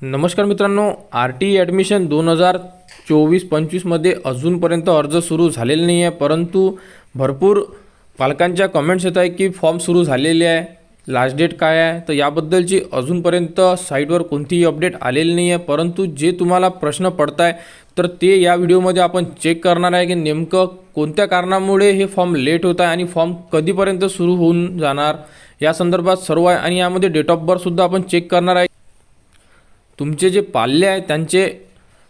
नमस्कार मित्रांनो R T admission दोन हजार चोवीस पंचवीसमध्ये अजूनपर्यंत अर्ज सुरू झालेले नाही आहे परंतु भरपूर पालकांच्या कमेंट्स येत आहे की फॉर्म सुरू झालेले आहे. लास्ट डेट काय आहे? तर याबद्दलची अजूनपर्यंत साईटवर कोणतीही अपडेट आलेली नाही आहे परंतु जे तुम्हाला प्रश्न पडत आहे तर ते या व्हिडिओमध्ये आपण चेक करणार आहे की नेमकं कोणत्या कारणामुळे हे फॉर्म लेट होत आहे आणि फॉर्म कधीपर्यंत सुरू होऊन जाणार. या संदर्भात सर्व आहे आणि यामध्ये डेट ऑफ बर्थसुद्धा आपण चेक करणार आहे. तुमचे जे पाल्य आहे त्यांचे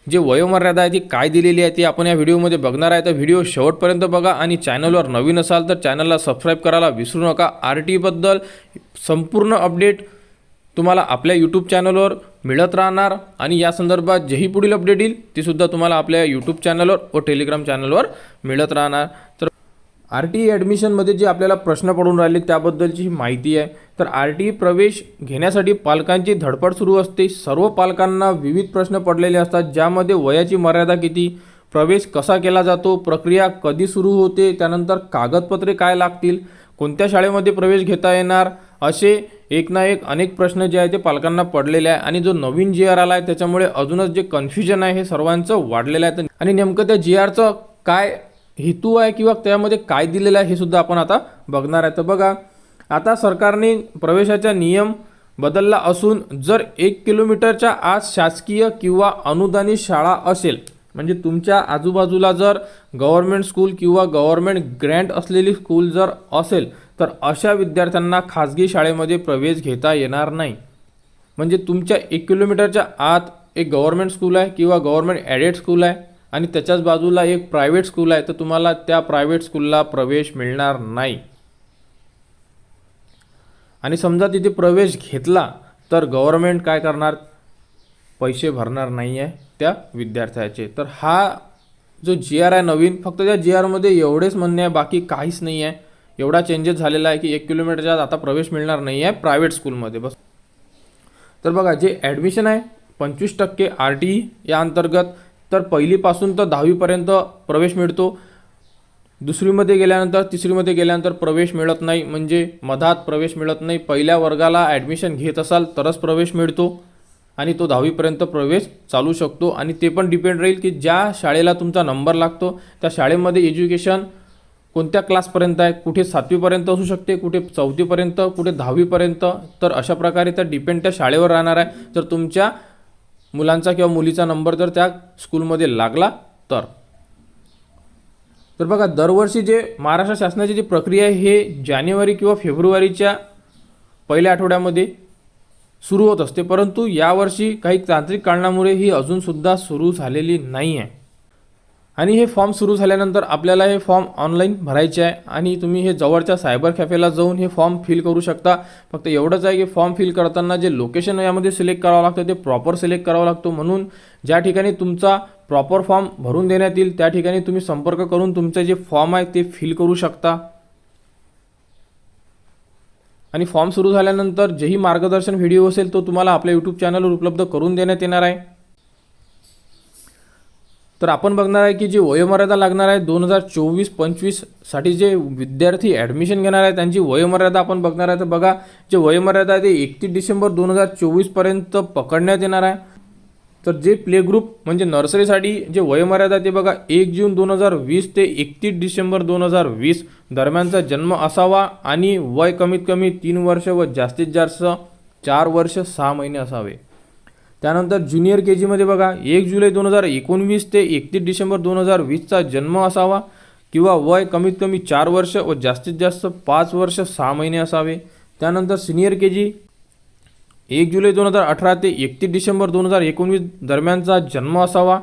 जे वयोमर्यादा आहे ती काय दिलेली आहे ती आपण या व्हिडिओमध्ये बघणार आहे. तर व्हिडिओ शेवटपर्यंत बघा आणि चॅनलवर नवीन असाल तर चॅनलला सबस्क्राईब करायला विसरू नका. आर टीबद्दल संपूर्ण अपडेट तुम्हाला आपल्या यूट्यूब चॅनलवर मिळत राहणार आणि या संदर्भात जेही पुढील अपडेट येईल तीसुद्धा तुम्हाला आपल्या यूट्यूब चॅनलवर व टेलिग्राम चॅनलवर मिळत राहणार. तर आर टी ई ॲडमिशनमध्ये जे आपल्याला प्रश्न पडून राहिले त्याबद्दलची ही माहिती आहे. तर आर टी प्रवेश घेण्यासाठी पालकांची धडपड सुरू असते. सर्व पालकांना विविध प्रश्न पडलेले असतात. ज्यामध्ये वयाची मर्यादा किती प्रवेश कसा केला जातो प्रक्रिया कधी सुरू होते त्यानंतर कागदपत्रे काय लागतील कोणत्या शाळेमध्ये प्रवेश घेता येणार असे एक ना एक अनेक प्रश्न जे आहे ते पालकांना पडलेले आहे. आणि जो नवीन जी आर आला आहे त्याच्यामुळे अजूनच जे कन्फ्युजन आहे हे सर्वांचं वाढलेलं आहे. आणि नेमकं त्या जी आरचं काय हेतू आहे किंवा त्यामध्ये काय दिलेलं आहे हे सुद्धा आपण आता बघणार आहे. तर बघा आता सरकारने प्रवेशाचा नियम बदलला असून जर एक किलोमीटरच्या आत शासकीय किंवा अनुदानित शाळा असेल म्हणजे तुमच्या आजूबाजूला जर गव्हर्मेंट स्कूल किंवा गव्हर्मेंट ग्रँट असलेली स्कूल जर असेल तर अशा विद्यार्थ्यांना खाजगी शाळेमध्ये प्रवेश घेता येणार नाही. म्हणजे तुमच्या एक किलोमीटरच्या आत एक गव्हर्मेंट स्कूल आहे किंवा गव्हर्मेंट ॲडेड स्कूल आहे आणि त्याच्याच बाजूला एक प्रायव्हेट स्कूल आहे तर तुम्हाला त्या प्रायव्हेट स्कूलला प्रवेश मिळणार नाही. आणि समजा तिथे प्रवेश घेतला तर गव्हर्मेंट काय करणार? पैसे भरणार नाही आहे त्या विद्यार्थ्याचे. तर हा जो जी आर आहे नवीन फक्त त्या जी आरमध्ये एवढेच म्हणणे आहे बाकी काहीच नाही आहे एवढा चेंजेस झालेला आहे की एक किलोमीटरच्या आत आता प्रवेश मिळणार नाही आहे प्रायव्हेट स्कूलमध्ये बस. तर बघा जे ॲडमिशन आहे पंचवीस टक्के आर टी या अंतर्गत तर पहिलीपासून तर दहावीपर्यंत प्रवेश मिळतो. दुसरीमध्ये गेल्यानंतर तिसरीमध्ये गेल्यानंतर प्रवेश मिळत नाही. म्हणजे मधात प्रवेश मिळत नाही. पहिल्या वर्गाला ॲडमिशन घेत असाल तरच प्रवेश मिळतो. आणि तो दहावीपर्यंत प्रवेश चालू शकतो. आणि ते पण डिपेंड राहील की ज्या शाळेला तुमचा नंबर लागतो त्या शाळेमध्ये एज्युकेशन कोणत्या क्लासपर्यंत आहे? कुठे सातवीपर्यंत असू शकते कुठे चौथीपर्यंत कुठे दहावीपर्यंत? तर अशा प्रकारे त्या डिपेंड त्या शाळेवर राहणार आहे. तर तुमच्या मुलांचा किंवा मुलीचा नंबर जर त्या स्कूलमध्ये लागला तर. तर बघा दरवर्षी जे महाराष्ट्र शासनाची जी प्रक्रिया आहे हे जानेवारी किंवा फेब्रुवारीच्या पहिल्या आठवड्यामध्ये सुरू होत असते. परंतु यावर्षी काही तांत्रिक कारणामुळे ही अजूनसुद्धा सुरू झालेली नाही आहे आणि हे फॉर्म सुरू झाल्यानंतर आपल्याला हे फॉर्म ऑनलाईन भरायचे आहे आणि तुम्ही हे जवळच्या सायबर कॅफेला जाऊन हे फॉर्म फिल करू शकता. फक्त एवढंच आहे की फॉर्म फिल करताना जे लोकेशन यामध्ये सिलेक्ट करावं लागतं ते प्रॉपर सिलेक्ट करावं लागतो. म्हणून ज्या ठिकाणी तुमचा प्रॉपर फॉर्म भरून देण्यात येईल त्या ठिकाणी तुम्ही संपर्क करून तुमचे जे फॉर्म आहे ते फिल करू शकता. आणि फॉर्म सुरू झाल्यानंतर जेही मार्गदर्शन व्हिडिओ असेल तो तुम्हाला आपल्या यूट्यूब चॅनलवर उपलब्ध करून देण्यात येणार आहे. तर आपण बघणार आहे की जी वयोमर्यादा लागणार आहे दोन हजार चोवीस पंचवीससाठी जे विद्यार्थी ॲडमिशन घेणार आहे त्यांची वयोमर्यादा आपण बघणार आहे. तर बघा जे वयोमर्यादा आहे ते एकतीस डिसेंबर दोन हजार चोवीसपर्यंत पकडण्यात येणार आहे. तर जे प्ले ग्रुप म्हणजे नर्सरीसाठी जे वयोमर्यादा ते बघा एक जून दोन हजार वीस ते एकतीस डिसेंबर दोन हजार वीस दरम्यानचा जन्म असावा आणि वय कमीत कमी तीन वर्ष व जास्तीत जास्त चार वर्ष सहा महिने असावे. त्यानंतर ज्युनियर के जीमध्ये बघा एक जुलै दोन हजार एकोणवीस ते एकतीस डिसेंबर दोन हजार वीसचा जन्म असावा किंवा वय कमीत कमी चार वर्ष व जास्तीत जास्त पाच वर्ष सहा महिने असावे. त्यानंतर सिनियर के जी एक जुलै दोन हजार अठरा ते एकतीस डिसेंबर दोन हजार एकोणवीस दरम्यानचा जन्म असावा.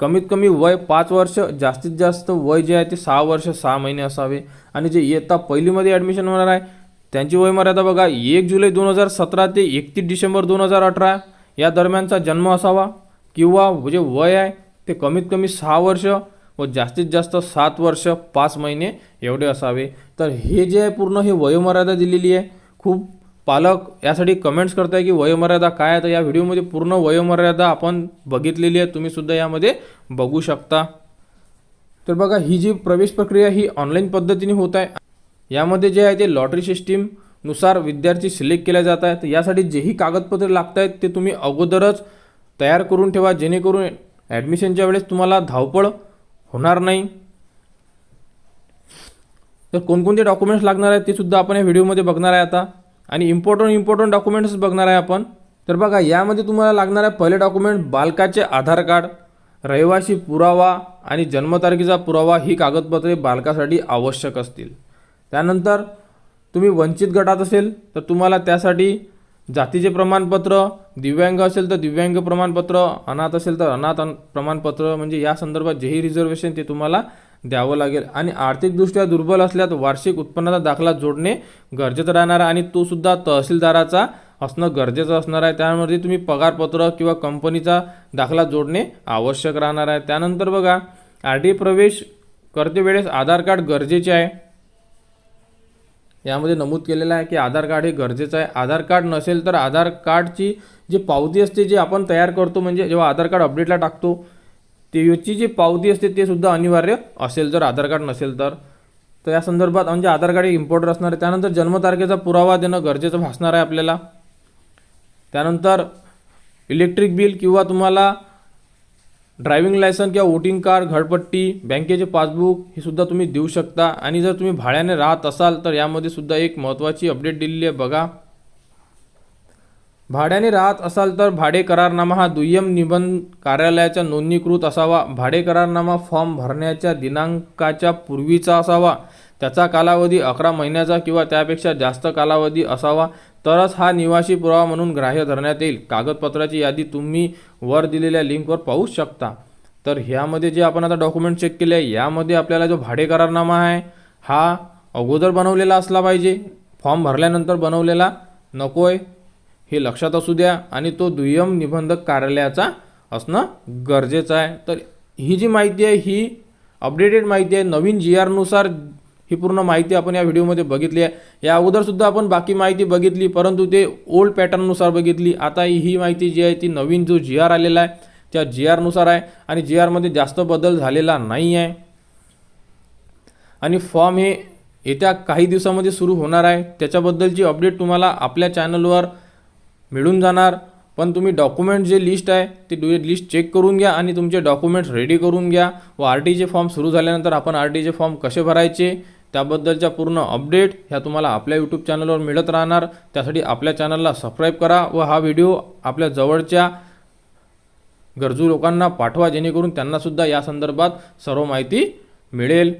कमीत कमी वय पाच वर्ष जास्तीत जास्त वय जे आहे ते सहा वर्ष सहा महिने असावे. आणि जे इयत्ता पहिलीमध्ये ॲडमिशन होणार आहे त्यांची वयमर्यादा बघा एक जुलै दोन हजार सतरा ते एकतीस डिसेंबर दोन हजार अठरा. या दरम्यानचा जन्म असावा किंवा जे वय आहे ते कमीत कमी सहा वर्ष व जास्तीत जास्त सात वर्ष पाच महिने एवढे असावे. तर हे जे आहे पूर्ण हे वयोमर्यादा दिलेली आहे. खूप पालक यासाठी कमेंट्स करताय की वयोमर्यादा काय आहे? तर या व्हिडिओमध्ये पूर्ण वयोमर्यादा आपण बघितलेली आहे. तुम्हीसुद्धा यामध्ये बघू शकता. तर बघा ही जी प्रवेश प्रक्रिया ही ऑनलाईन पद्धतीने होत आहे. यामध्ये जे आहे ते लॉटरी सिस्टीम नुसार विद्यार्थी सिलेक्ट केल्या जात आहेत. यासाठी जेही कागदपत्रे लागत आहेत ते तुम्ही अगोदरच तयार करून ठेवा जेणेकरून ॲडमिशनच्या वेळेस तुम्हाला धावपळ होणार नाही. तर कोणकोणते डॉक्युमेंट्स लागणार आहेत ते सुद्धा आपण या व्हिडिओमध्ये बघणार आहे आता. आणि इम्पॉर्टंट इम्पॉर्टंट डॉक्युमेंट्स बघणार आहे आपण. तर बघा यामध्ये तुम्हाला लागणार आहे पहिले डॉक्युमेंट बालकाचे आधार कार्ड रहिवासी पुरावा आणि जन्मतारखेचा पुरावा ही कागदपत्रे बालकासाठी आवश्यक असतील. त्यानंतर तुम्ही वंचित गटात असेल तर तुम्हाला त्यासाठी जातीचे प्रमाणपत्र दिव्यांग असेल तर दिव्यांग प्रमाणपत्र अनाथ असेल तर अनाथ अन- प्रमाणपत्र म्हणजे या संदर्भात जेही रिझर्वेशन ते तुम्हाला द्यावं लागेल. आणि आर्थिकदृष्ट्या दुर्बल असल्यास वार्षिक उत्पन्नाचा दाखला जोडणे गरजेचं राहणार आहे आणि तो सुद्धा तहसीलदाराचा असणं गरजेचं असणार आहे. त्यामध्ये तुम्ही पगारपत्र किंवा कंपनीचा दाखला जोडणे आवश्यक राहणार आहे. त्यानंतर बघा आर टी प्रवेश करते वेळेस आधार कार्ड गरजेचे आहे. यामध्ये नमूद केलेलं आहे की आधार कार्ड हे गरजेचं आहे. आधार कार्ड नसेल तर आधार कार्डची जी पावती असते जी आपण तयार करतो म्हणजे जेव्हा आधार कार्ड अपडेटला टाकतो त्याची जी पावती असते ते सुद्धा अनिवार्य असेल जर आधार कार्ड नसेल तर. तर या संदर्भात म्हणजे आधार कार्ड हे इम्पॉर्टंट असणार आहे. त्यानंतर जन्मतारखेचा पुरावा देणं गरजेचं भासणार आहे आपल्याला. त्यानंतर इलेक्ट्रिक बिल किंवा तुम्हाला ड्रायव्हिंग लायसन किंवा वोटिंग कार्ड घरपट्टी बँकेचे पासबुक हे सुद्धा तुम्ही देऊ शकता. आणि जर तुम्ही भाड्याने राहत असाल तर यामध्ये सुद्धा एक महत्त्वाची अपडेट दिलेली आहे बघा. भाड्याने राहत असाल तर भाडे करारनामा हा दुय्यम निबंध कार्यालयाच्या नोंदणीकृत असावा. भाडे करारनामा फॉर्म भरण्याच्या दिनांकाच्या पूर्वीचा असावा. त्याचा कालावधी अकरा महिन्याचा किंवा त्यापेक्षा जास्त कालावधी असावा. तरच हा निवासी पुरावा म्हणून ग्राह्य धरण्यात येईल. कागदपत्राची यादी तुम्ही वर दिलेल्या लिंकवर पाहू शकता. तर ह्यामध्ये जे आपण आता डॉक्युमेंट चेक केले आहे यामध्ये आपल्याला जो भाडे करारनामा आहे हा अगोदर बनवलेला असला पाहिजे. फॉर्म भरल्यानंतर बनवलेला नको आहे हे लक्षात असू द्या आणि तो दुय्यम निबंधक कार्यालयाचा असणं गरजेचं आहे. तर ही जी माहिती आहे ही अपडेटेड माहिती आहे. नवीन जी आरनुसार ही पूर्ण माहिती आपण या व्हिडिओमध्ये बघितली आहे. या अगोदरसुद्धा आपण बाकी माहिती बघितली परंतु ते ओल्ड पॅटर्ननुसार बघितली. आता ही माहिती जी आहे ती नवीन जो जी आर आलेला आहे त्या जी आरनुसार आहे आणि जी आरमध्ये जास्त बदल झालेला नाही आहे. आणि फॉर्म हे येत्या काही दिवसामध्ये सुरू होणार आहे. त्याच्याबद्दलची अपडेट तुम्हाला आपल्या चॅनलवर मिळून जाणार. पण तुम्ही डॉक्युमेंट जे लिस्ट आहे ते लिस्ट चेक करून घ्या आणि तुमचे डॉक्युमेंट्स रेडी करून घ्या. व आर टीचे फॉर्म सुरू झाल्यानंतर आपण आर टीचे फॉर्म कसे भरायचे त्याबद्दलच्या पूर्ण अपडेट ह्या तुम्हाला आपल्या यूट्यूब चॅनलवर मिळत राहणार. त्यासाठी आपल्या चॅनलला सबस्क्राईब करा व हा व्हिडिओ आपल्या जवळच्या गरजू लोकांना पाठवा जेणेकरून त्यांनासुद्धा या संदर्भात सर्व माहिती मिळेल.